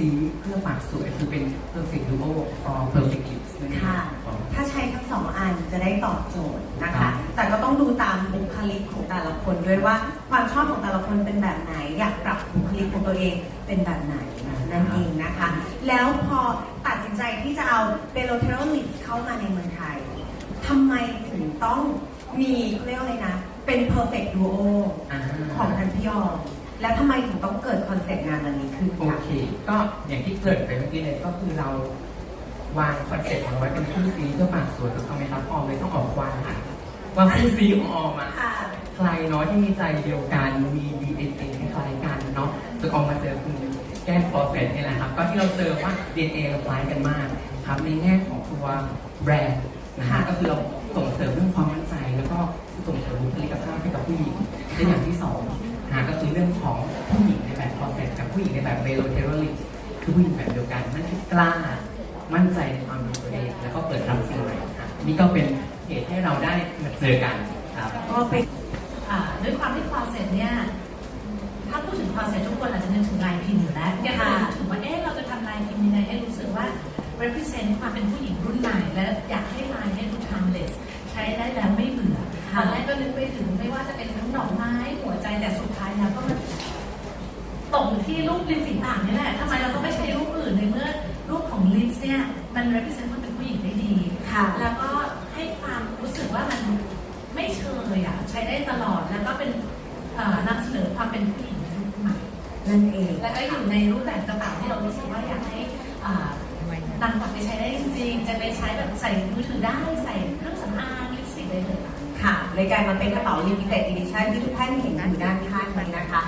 ซีเพื่อปากสวยคือเป็น perfect duo or perfect lips นั่นเองค่ะ อ๋อ ถ้าใช้ทั้งสองอันจะได้ตอบโจทย์นะครัคะ บ แต่ก็ต้องดูตามบุคลิกของแต่ละคนด้วยว่าความชอบของแต่ละคนเป็นแบบไหน อยากปรับบุคลิกของตัวเองเป็นแบบไหนนั่นเองนะคะ แล้วพอตัดสินใจที่จะเอาเบโลเทโรลิปเข้ามาในเมืองไทยทำไมถึงต้องมีเขาเรียกว่าอะไรนะ เป็น perfect duo อ่า ของทันพี่ออม แล้วทำไมถึงต้องเกิดคอนเซ็ปต์งานอันนี้ขึ้นโอคะเค ก็อย่างที่เกริดไปเมื่อกี้เลยก็คือเราวางคอนเซ็ปต์ของเราไว้เป็นคู่ซีเพื่อปากสวยถูกต้องไหมครับออมเลยต้องออกควานหาว่าคู่ซีของออมอะค่ะ ใครเนาะที่มีใจเดียวกันมี DNA คล้ายๆกันเนาะจนออกมาเจอคุณแก้มฟอร์เฟตนี่แหละครับก็ที่เราเจอว่า DNA เราคล้ายกันมากครับในแง่ของตัวแบรนด์นะฮะค่ะก็คือเราส่งเสริมเรื่อง เบโลเทโรลิกคือผู้หญิงแบบเดียวกันนั่นคือกล้า มั่นใจในความเป็นตัวเองแล้วก็เปิดรับสิ่งใหม่ครับนี่ก็เป็นเหตุให้เราได้มาเจอกันครับก็เป็นด้วยความที่คอนเซ็ปต์เนี่ยถ้าพูดถึงคอนเซ็ปต์ทุกคนอาจจะนึกถึงลายพิมพ์อยู่แล้วยังไม่นึกถึงว่าเอ๊ะเราจะทำลายพิมพ์ยังไงให้รู้สึกว่า represent ความเป็นผู้หญิงรุ่นใหม่ และอยากให้ลายให้ดู timeless ใช้ได้แล้ว เชยอะใช้ได้ตลอดแล้วก็เป็นเอ่อนำเสนอความเป็นผู้หญิงยุคใหม่นั่นเองแล้วก็อยู่ในรูปแบบกระเป๋าที่เรารู้สึกว่าอยากให้อ่านำกลับไปใช้ได้จริงๆ จะไปใช้แบบใส่มือถือได้ใส่เครื่องสำอางลิปสติกได้เลยค่ะค่ะเลยกลายมาเป็นกระเป๋า limited edition ที่ทุกท่านเห็นอยู่ด้านข้างนี้นะคะ